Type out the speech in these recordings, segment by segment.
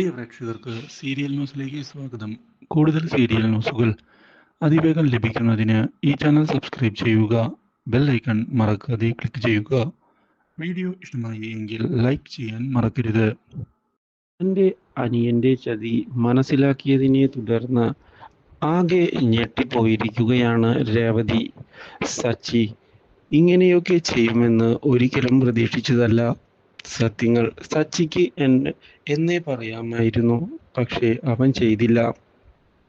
പ്രിയ പ്രേക്ഷകർക്ക് സീരിയൽ ന്യൂസിലേക്ക് സ്വാഗതം. കൂടുതൽ സീരിയൽ ന്യൂസുകൾ അതിവേഗം ലഭിക്കുന്നതിന് ഈ ചാനൽ സബ്സ്ക്രൈബ് ചെയ്യുക ബെൽ ഐക്കൺ മറക്കാതെ ക്ലിക്ക് ചെയ്യുക. വീഡിയോ ഇഷ്ടമായി എങ്കിൽ ലൈക്ക് ചെയ്യാൻ മറക്കരുത്. തന്റെ അനിയന്റെ ചതി മനസ്സിലാക്കിയതിനെ തുടർന്ന് ആകെ ഞെട്ടിപ്പോയിരിക്കുകയാണ് രേവതി. സച്ചി ഇങ്ങനെയൊക്കെ ചെയ്യുമെന്ന് ഒരിക്കലും പ്രതീക്ഷിച്ചതല്ല. സത്യങ്ങൾ സച്ചിക്ക് എന്നെ എന്നേ പറയാമായിരുന്നു. പക്ഷേ അവൻ ചെയ്തില്ല.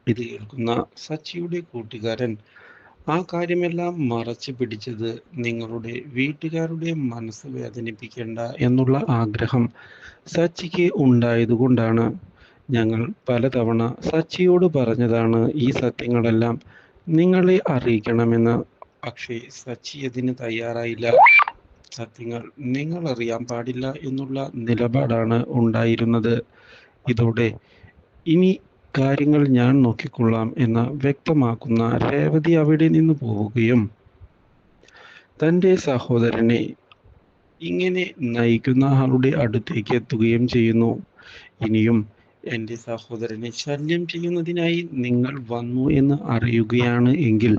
ഇത് കേൾക്കുന്ന സച്ചിയുടെ കൂട്ടുകാരൻ ആ കാര്യമെല്ലാം മറച്ചു പിടിച്ചത് നിങ്ങളുടെ വീട്ടുകാരുടെ മനസ്സ് വേദനിപ്പിക്കേണ്ട എന്നുള്ള ആഗ്രഹം സച്ചിക്ക് ഉണ്ടായതുകൊണ്ടാണ്. ഞങ്ങൾ പലതവണ സച്ചിയോട് പറഞ്ഞതാണ് ഈ സത്യങ്ങളെല്ലാം നിങ്ങളെ അറിയിക്കണമെന്ന്. പക്ഷേ സച്ചി അതിന് തയ്യാറായില്ല. സത്യങ്ങൾ നിങ്ങൾ അറിയാൻ പാടില്ല എന്നുള്ള നിലപാടാണ് ഉണ്ടായിരുന്നത്. ഇതോടെ ഇനി കാര്യങ്ങൾ ഞാൻ നോക്കിക്കൊള്ളാം എന്ന് വ്യക്തമാക്കുന്ന രേവതി അവിടെ നിന്ന് പോവുകയും തന്റെ സഹോദരനെ ഇങ്ങനെ നയിക്കുന്ന ആളുടെ അടുത്തേക്ക് എത്തുകയും ചെയ്യുന്നു. ഇനിയും എന്റെ സഹോദരനെ ശല്യം ചെയ്യുന്നതിനായി നിങ്ങൾ വന്നു എന്ന് അറിയുകയാണ് എങ്കിൽ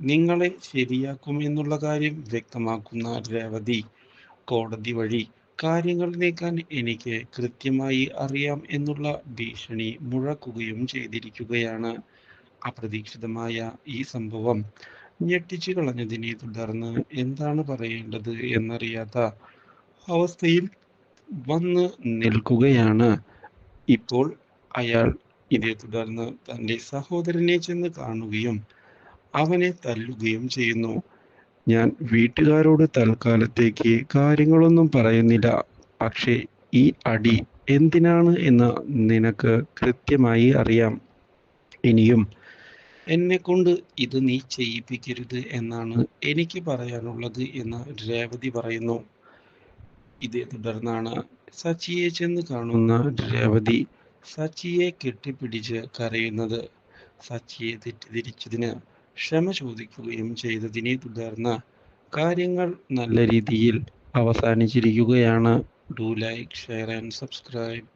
നിങ്ങളെ ശരിയാക്കും എന്നുള്ള കാര്യം വ്യക്തമാക്കുന്ന രേവതി കോടതി വഴി കാര്യങ്ങൾ നീക്കാൻ എനിക്ക് കൃത്യമായി അറിയാം എന്നുള്ള ഭീഷണി മുഴക്കുകയും ചെയ്തിരിക്കുകയാണ്. അപ്രതീക്ഷിതമായ ഈ സംഭവം ഞെട്ടിച്ചു കളഞ്ഞതിനെ തുടർന്ന് എന്താണ് പറയേണ്ടത് എന്നറിയാത്ത അവസ്ഥയിൽ വന്ന് നിൽക്കുകയാണ്. ഇപ്പോൾ അയാൾ ഇതേ തുടർന്ന് തന്റെ സഹോദരനെ ചെന്ന് കാണുകയും അവനെ തല്ലുകയും ചെയ്യുന്നു. ഞാൻ വീട്ടുകാരോട് തൽക്കാലത്തേക്ക് കാര്യങ്ങളൊന്നും പറയുന്നില്ല. പക്ഷേ ഈ അടി എന്തിനാണ് എന്ന് നിനക്ക് കൃത്യമായി അറിയാം. ഇനിയും എന്നെ കൊണ്ട് ഇത് നീ ചെയ്യിപ്പിക്കരുത് എന്നാണ് എനിക്ക് പറയാനുള്ളത് എന്ന് രേവതി പറയുന്നു. ഇതേ തുടർന്നാണ് സച്ചിയെ ചെന്ന് കാണുന്ന രേവതി സച്ചിയെ കെട്ടിപ്പിടിച്ച് കരയുന്നത്. സച്ചിയെ തെറ്റിദ്ധരിച്ചതിന് ക്ഷമ ചോദിക്കുകയും ചെയ്തതിനെ തുടർന്ന് കാര്യങ്ങൾ നല്ല രീതിയിൽ അവസാനിച്ചിരിക്കുകയാണ്. Do like share and subscribe